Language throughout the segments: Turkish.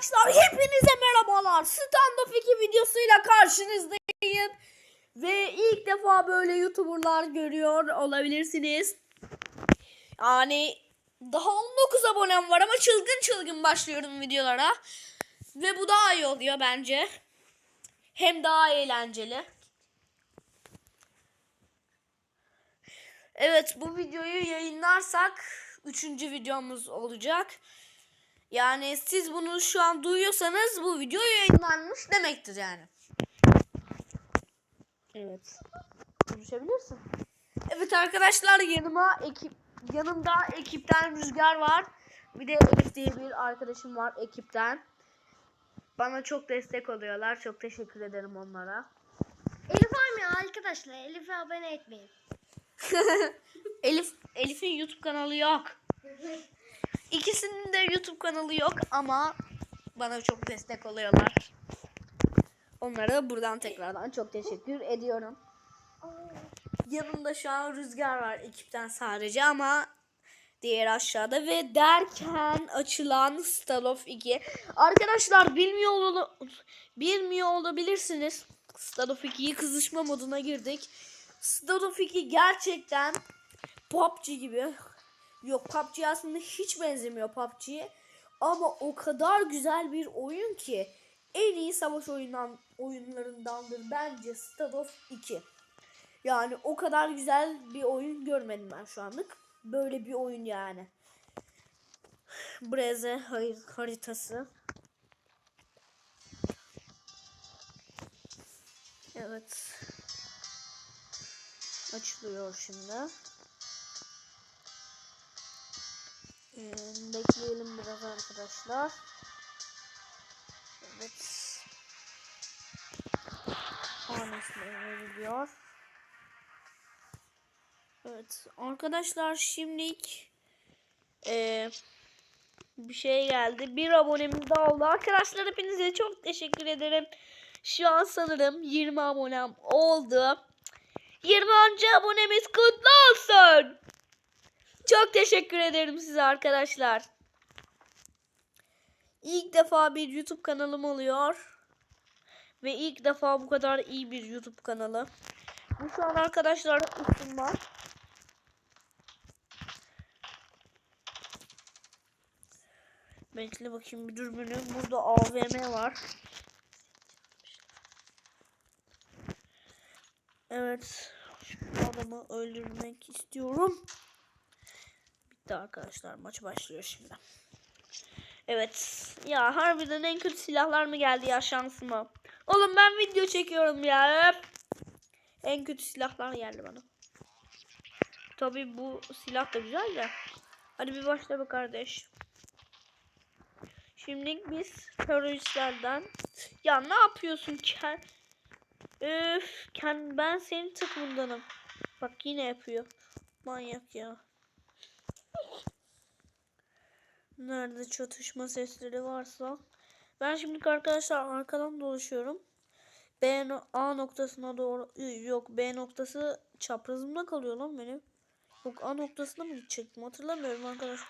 Arkadaşlar hepinize merhabalar. Stand-up 2 videosuyla karşınızdayım. Ve ilk defa böyle YouTuber'lar görüyor olabilirsiniz. Yani daha 19 abonem var ama çılgın çılgın başlıyorum videolara. Ve bu daha iyi oluyor bence. Hem daha eğlenceli. Evet bu videoyu yayınlarsak 3. videomuz olacak. Yani siz bunu şu an duyuyorsanız bu video yayınlanmış demektir yani. Evet. Konuşabilirsin. Evet arkadaşlar yanıma ekip yanımda ekipten Rüzgar var. Bir de Elif diye bir arkadaşım var ekipten. Bana çok destek oluyorlar. Çok teşekkür ederim onlara. Elif olmuyor arkadaşlar. Elif'e abone etmeyin. Elif Elif'in YouTube kanalı yok. İkisinin de YouTube kanalı yok ama bana çok destek oluyorlar. Onlara da buradan tekrardan çok teşekkür ediyorum. Yanımda şu an Rüzgar var ekipten sadece ama diğer aşağıda ve derken açılan Stalof 2. Arkadaşlar bilmiyor, ol bilmiyor olabilirsiniz. Stalof 2'yi kızışma moduna girdik. Stalof 2 gerçekten PUBG gibi. Yok PUBG aslında hiç benzemiyor PUBG'ye. Ama o kadar güzel bir oyun ki en iyi savaş oyundan, oyunlarındandır bence Stalof 2. Yani o kadar güzel bir oyun görmedim ben şu anlık. Böyle bir oyun yani. Breze hayır, haritası. Evet. Açılıyor şimdi. Bekleyelim biraz arkadaşlar. Evet. Annesine veriliyor. Evet arkadaşlar şimdilik eee, bir şey geldi. Bir abonemiz daha oldu. Arkadaşlar hepinize çok teşekkür ederim. Şu an sanırım 20 abonem oldu. 20. abonemiz kutlu olsun. Çok teşekkür ederim size arkadaşlar. İlk defa bir YouTube kanalım oluyor. Ve ilk defa bu kadar iyi bir YouTube kanalı. Bu şu an arkadaşlar üstüm var. Bekle bakayım bir dürbünüm. Burada AVM var. Evet. Şu adamı öldürmek istiyorum. Bitti arkadaşlar. Maç başlıyor şimdi. Evet. Ya harbiden en kötü silahlar mı geldi ya şansıma. Oğlum ben video çekiyorum ya. En kötü silahlar geldi bana. Tabii bu silah da güzel de. Hadi bir başla be kardeş. Şimdi biz teröristlerden ya ne yapıyorsun Ken? Öf, Ken ben senin takımındanım. Bak yine yapıyor. Manyak ya. Nerede çatışma sesleri varsa. Ben şimdi arkadaşlar arkadan dolaşıyorum. B A noktasına doğru yok B noktası çaprazımda kalıyor lan benim. Yok A noktasına mı gidecektim hatırlamıyorum arkadaşlar.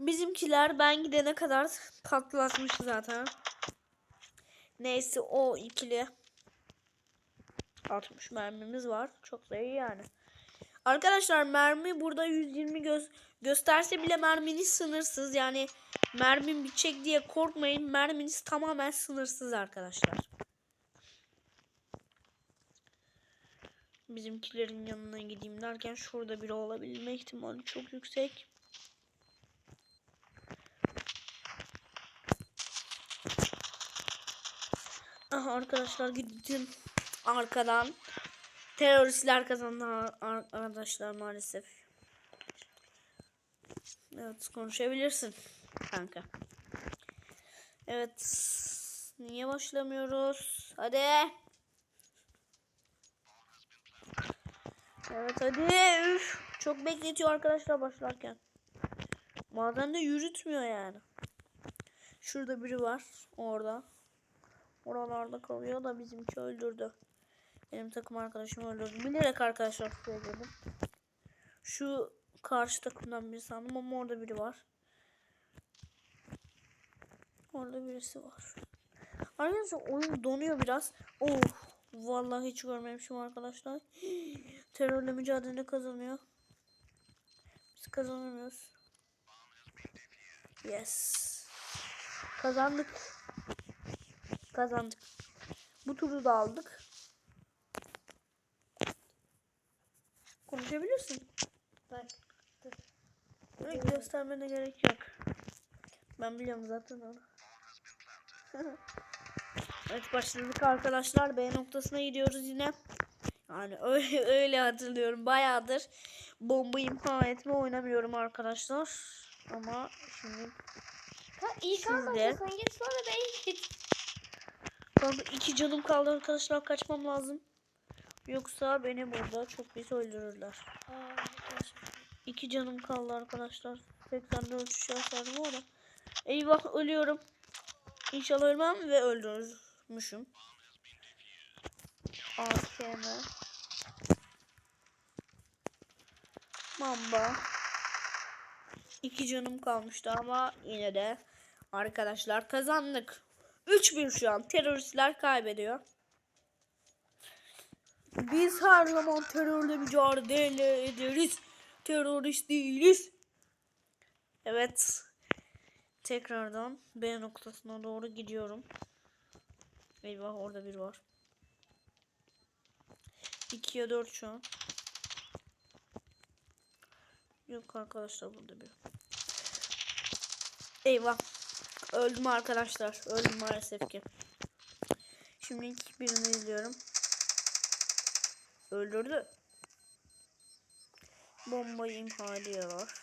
Bizimkiler ben gidene kadar patlatmış zaten. Neyse o ikili 60 mermimiz var. Çok da iyi yani. Arkadaşlar mermi burada 120 göz gösterse bile merminiz sınırsız. Yani mermim bitecek diye korkmayın. Merminiz tamamen sınırsız arkadaşlar. Bizimkilerin yanına gideyim derken şurada biri olabilme ihtimali çok yüksek. Aha arkadaşlar gittim arkadan. Teröristler kazandı ar- ar- arkadaşlar maalesef. Evet konuşabilirsin kanka. Evet. Niye başlamıyoruz? Hadi. Evet hadi. Üf. Çok bekletiyor arkadaşlar başlarken. Bazen de yürütmüyor yani. Şurada biri var. Orada. Oralarda kalıyor da bizimki öldürdü. Benim takım arkadaşım öldürdü. Bilerek arkadaşlar söyledim. Şu karşı takımdan biri sandım ama orada biri var. Orada birisi var. Arkadaşlar oyun donuyor biraz. Oh. Vallahi hiç görmemişim arkadaşlar. Terörle mücadele kazanıyor. Biz kazanamıyoruz. Yes. Kazandık. Kazandık. Bu turu da aldık. Konuşabilirsin. Bak. dur. Bunu göstermene gerek yok. Ben biliyorum zaten onu. evet başladık arkadaşlar. B noktasına gidiyoruz yine. Yani öyle, öyle hatırlıyorum. Bayağıdır bomba imha etme oynamıyorum arkadaşlar. Ama şimdi Ka- İyi kalmasın de. sonra ben git. Kanka iki canım kaldı arkadaşlar kaçmam lazım. Yoksa beni burada çok pis öldürürler. Aa. İki canım kaldı arkadaşlar. 84 şişe sardım orada. Eyvah ölüyorum. İnşallah ölmem ve öldürmüşüm. AKM. Mamba. İki canım kalmıştı ama yine de arkadaşlar kazandık. 3-1 şu an. Teröristler kaybediyor. Biz her zaman terörle mücadele ederiz. Terörist değiliz. Evet. Tekrardan B noktasına doğru gidiyorum. Eyvah orada bir var. 2'ye 4 şu an. Yok arkadaşlar burada bir. Eyvah. Öldüm arkadaşlar. Öldüm maalesef ki. Şimdi ilk birini izliyorum. Öldürdü. Bombayı imha ediyor.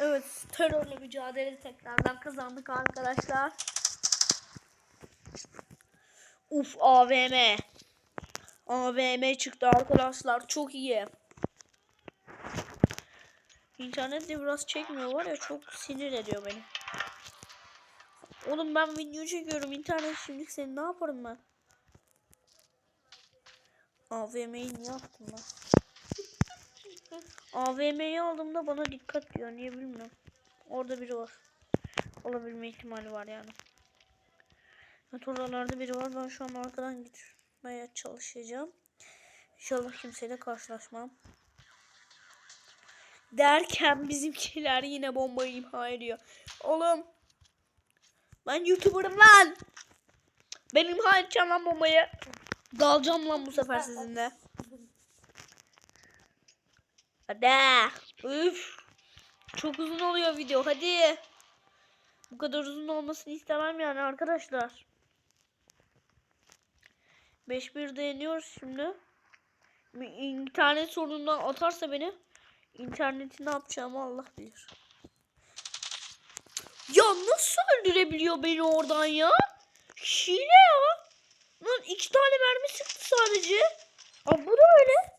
Evet terörle mücadele tekrardan kazandık arkadaşlar. Uf AVM. AVM çıktı arkadaşlar çok iyi. İnternet de biraz çekmiyor var ya çok sinir ediyor beni. Oğlum ben video çekiyorum internet şimdi seni ne yaparım ben? AVM'yi niye attım ben? AVM'yi aldığımda bana dikkat diyor. Niye bilmiyorum. Orada biri var. Olabilme ihtimali var yani. Evet oralarda biri var. Ben şu an arkadan gitmeye çalışacağım. İnşallah kimseyle karşılaşmam. Derken bizimkiler yine bombayı imha ediyor. Oğlum. Ben YouTuber'ım lan. Ben imha edeceğim lan bombayı. Dalacağım lan bu sefer sizinle. Hadi. Üf. Çok uzun oluyor video. Hadi. Bu kadar uzun olmasını istemem yani arkadaşlar. 5-1'de yeniyoruz şimdi. İnternet sorunundan atarsa beni interneti ne yapacağımı Allah bilir. Ya nasıl öldürebiliyor beni oradan ya? Hile ya. Lan iki tane mermi sıktı sadece. Aa, bu da öyle.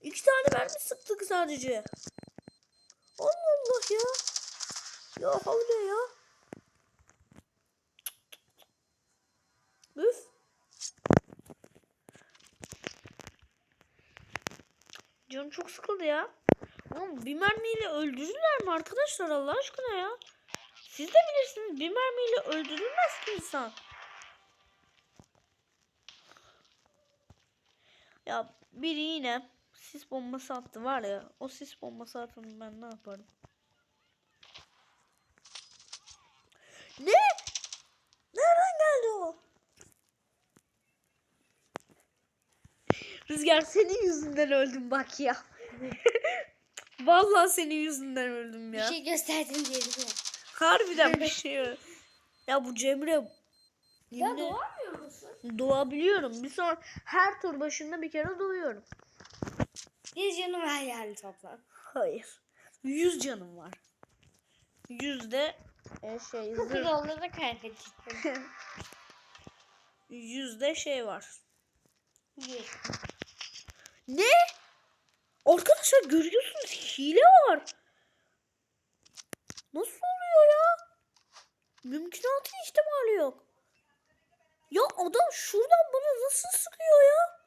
İki tane mermi sıktık sadece. Allah Allah ya. Ya havle ya. Üf. Canım çok sıkıldı ya. Oğlum bir mermiyle öldürürler mi arkadaşlar Allah aşkına ya? Siz de bilirsiniz bir mermiyle öldürülmez ki insan. Ya biri yine sis bombası attı var ya. O sis bombası atın ben ne yaparım? Ne? Nereden geldi o? Rüzgar senin yüzünden öldüm bak ya. Vallahi senin yüzünden öldüm Bir ya. şey gösterdin diye? Harbiden bir şey. Ya bu Cemre Ya Yemin- doğamıyor musun? doğabiliyorum. Bir sonra her tur başında bir kere doğuyorum. Bir canım her yerde toplam. Hayır. 100 canım var. Yüzde e, şey da kaybettim. yüzde şey var. Bir. Ne? Arkadaşlar görüyorsunuz hile var. Nasıl oluyor ya? Mümkünatı ihtimali yok. Ya adam şuradan bana nasıl sıkıyor ya?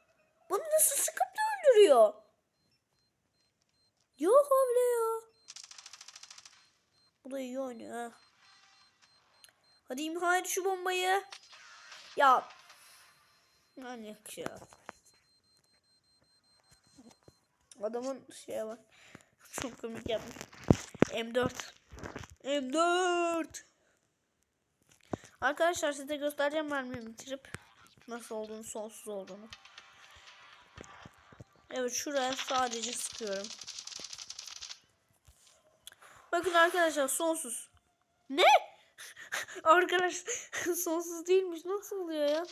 Bana nasıl sıkıp da öldürüyor? Yok havle ya. Bu da iyi oynuyor ha. Hadi imha et şu bombayı. Ya. Manyak ya. Adamın şeye bak. Çok komik yapmış. M4. M4. Arkadaşlar size göstereceğim mermimi bitirip nasıl olduğunu, sonsuz olduğunu. Evet şuraya sadece sıkıyorum. Bakın arkadaşlar sonsuz. Ne? Arkadaş sonsuz değilmiş. Nasıl oluyor ya?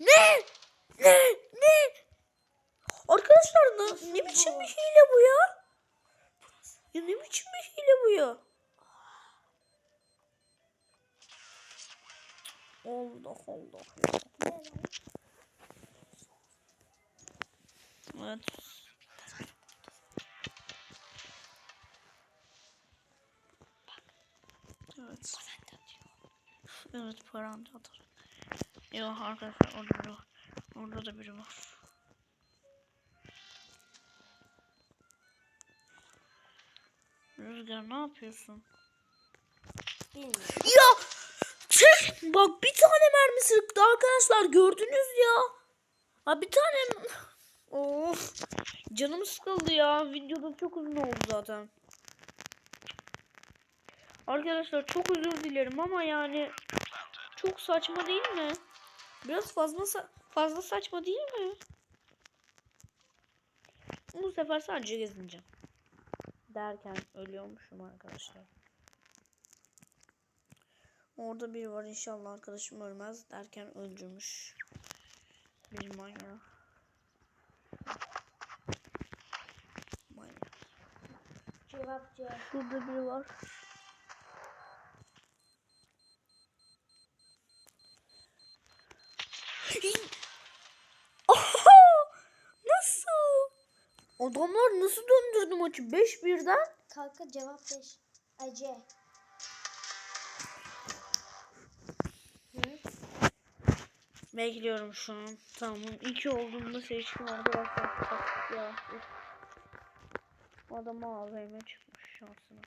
Ne? Ne? Ne? Arkadaşlar ne, ne biçim bir hile bu ya? Ya ne biçim bir hile bu ya? Allah Allah. Evet. Evet. Evet param atar. Yok arkadaşlar orada. Orada da biri var. Rüzgar ne yapıyorsun? Bilmiyorum. Ya! Tüh! Bak bir tane mermi sıktı arkadaşlar gördünüz ya. Ha bir tane Of. Canım sıkıldı ya. Videoda çok uzun oldu zaten. Arkadaşlar çok özür dilerim ama yani çok saçma değil mi? Biraz fazla sa- fazla saçma değil mi? Bu sefer sadece gezineceğim. Derken ölüyormuşum arkadaşlar. Orada biri var inşallah arkadaşım ölmez derken öldürmüş. Bir manyak. Manyak. Cevap cevap. Şurada biri var. Nasıl? Adamlar nasıl döndürdü maçı? 5 birden. Kanka cevap 5. Acı. Bekliyorum şu an. Tamam. 2 olduğunda seçtim arkadaşlar. Bak ya. Adam AVM çıkmış şansına.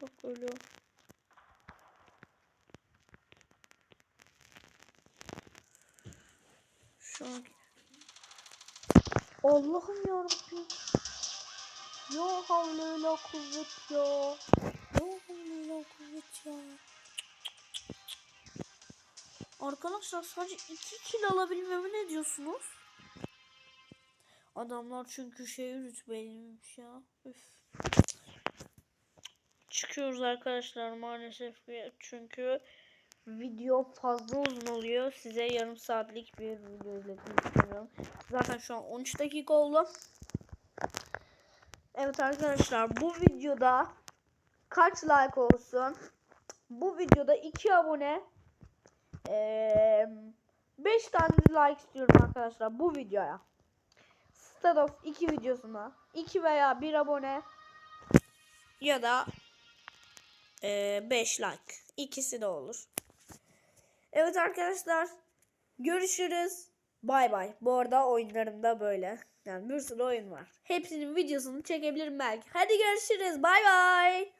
Çok ölüyor. Şu an Allah'ım yarabbim. Ya havle la kuvvet ya. Arkadaşlar sadece iki kill alabilmeme ne diyorsunuz? Adamlar çünkü şey rütbeliymiş ya. Üf. Çıkıyoruz arkadaşlar maalesef çünkü video fazla uzun oluyor. Size yarım saatlik bir video izletmek istiyorum. Zaten şu an 13 dakika oldu. Evet arkadaşlar bu videoda kaç like olsun? Bu videoda 2 abone 5 tane like istiyorum arkadaşlar bu videoya. Start of 2 videosuna 2 veya 1 abone ya da 5 like. İkisi de olur. Evet arkadaşlar görüşürüz. Bay bay. Bu arada oyunlarımda böyle. Yani bir sürü oyun var. Hepsinin videosunu çekebilirim belki. Hadi görüşürüz. Bay bay.